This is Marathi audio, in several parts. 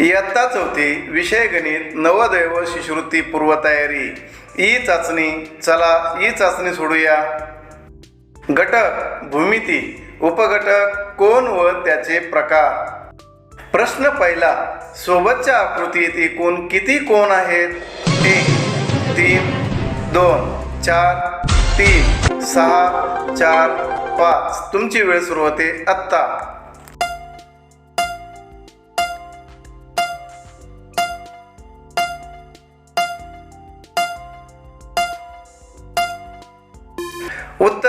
इयत्ता चौथी विषय गणित नवदैव शिष्यवृत्ती पूर्वतयारी. ई चाचणी चला ई चाचणी सोडूया. घटक भूमिती उपघटक कोण व त्याचे प्रकार. प्रश्न पहिला सोबतच्या आकृतीत एकूण किती कोण आहेत? एक तीन दोन चार तीन सहा चार पाच. तुमची वेळ सुरू होते आत्ता.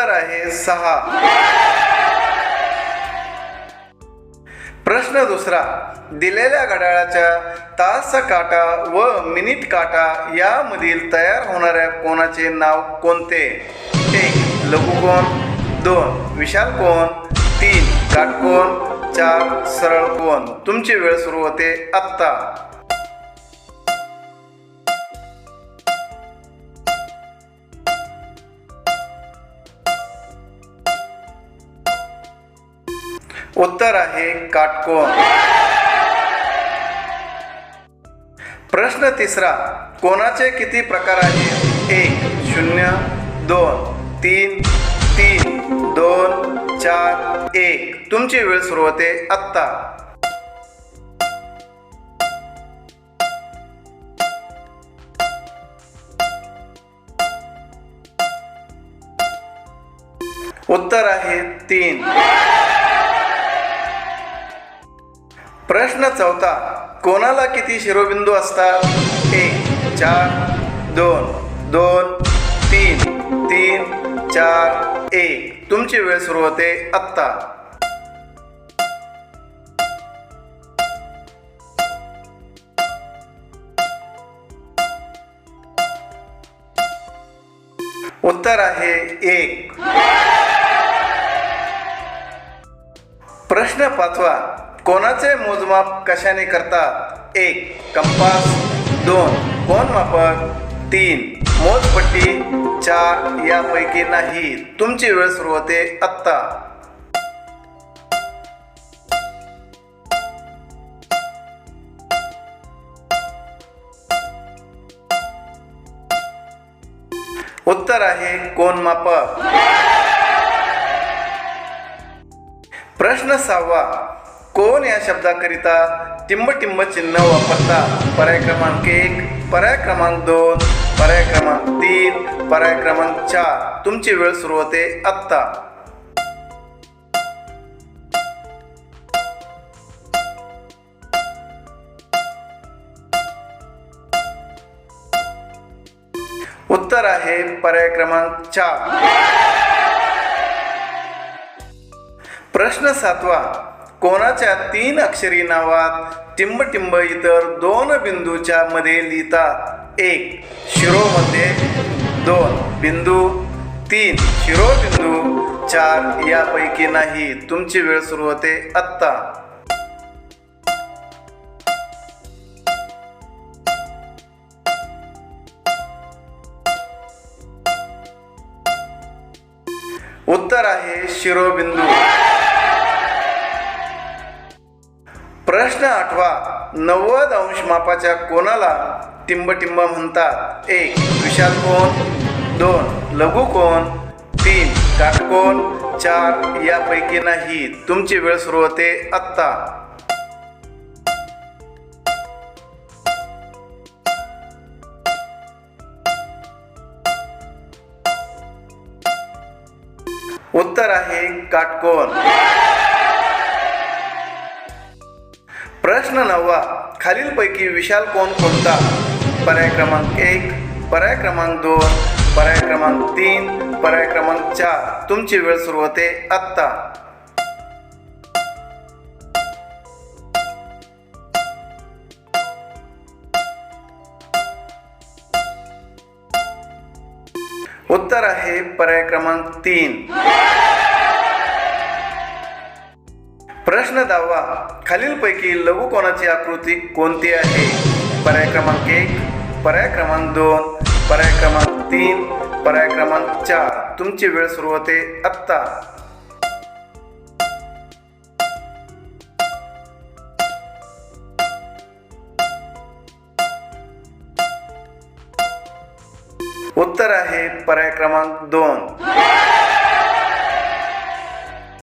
उत्तर आहे सहा. प्रश्न दुसरा. दिलेल्या घड्याळाच्या तास काटा व मिनिट काटा यामधील तयार होणाऱ्या कोणाचे नाव कोणते? एक लघुकोण दोन विशाल कोण तीन काटकोण चार सरळ कोण तुमची वेळ सुरू होते आत्ता. उत्तर आहे काटकोण प्रश्न तिसरा कोणाचे किती प्रकार आहेत? एक शून्य दोन तीन तीन दोन चार एक. तुमची वेळ सुरू होते आत्ता. उत्तर आहे तीन. प्रश्न चौथा कोणाला किती शिरोबिंदू असतात? एक चार दोन दोन तीन तीन चार एक. तुमची वेळ सुरू होते आत्ता. उत्तर आहे एक. प्रश्न पाचवा. कोणाचे मोजमाप कशाने करतात? एक कंपास. दोन कोण मापक तीन मोजपट्टी. चार यापैकी नाही. तुमची वेळ सुरू होते आत्ता. उत्तर आहे कोण मापक? प्रश्न सहावा. कोण या शब्दाकरिता टिंबटिंब चिन्ह वापरता? पर्याय क्रमांक एक पर्याय क्रमांक दोन पर्याय क्रमांक तीन पर्याय क्रमांक चार. तुमची वेळ सुरू होते आत्ता. उत्तर आहे पर्याय क्रमांक चार. प्रश्न सातवा. कोणाच्या तीन अक्षरी नावात टिंबटिंब इतर दोन बिंदूच्या मध्ये लिहितात? एक शिरोमध्ये दोन बिंदू तीन शिरोबिंदू चार यापैकी नाही. तुमची वेळ सुरू होते आत्ता. उत्तर आहे शिरोबिंदू. प्रश्न आठवा नव्वद अंश मापाच्या कोणाला टिंबटिंब म्हणतात? एक विशाल कोण? दोन लघु कोण? तीन काटकोण चार यापैकी नाही. तुमची वेळ सुरू होते आत्ता. उत्तर आहे काटकोण प्रश्न नववा खालीलपैकी विशाल कोण कोणता? पर्याय क्रमांक एक पर्याय क्रमांक दोन पर्याय क्रमांक तीन पर्याय क्रमांक चार. तुमची वेळ सुरू होते आत्ता. उत्तर आहे पर्याय क्रमांक तीन. प्रश्न दहावा खालीलपैकी लघुकोणाची आकृती कोणती आहे? पर्याय क्रमांक एक पर्याय क्रमांक दोन पर्याय क्रमांक तीन पर्याय क्रमांक चार. तुमची वेळ सुरू होते आत्ता. उत्तर आहे पर्याय क्रमांक दोन.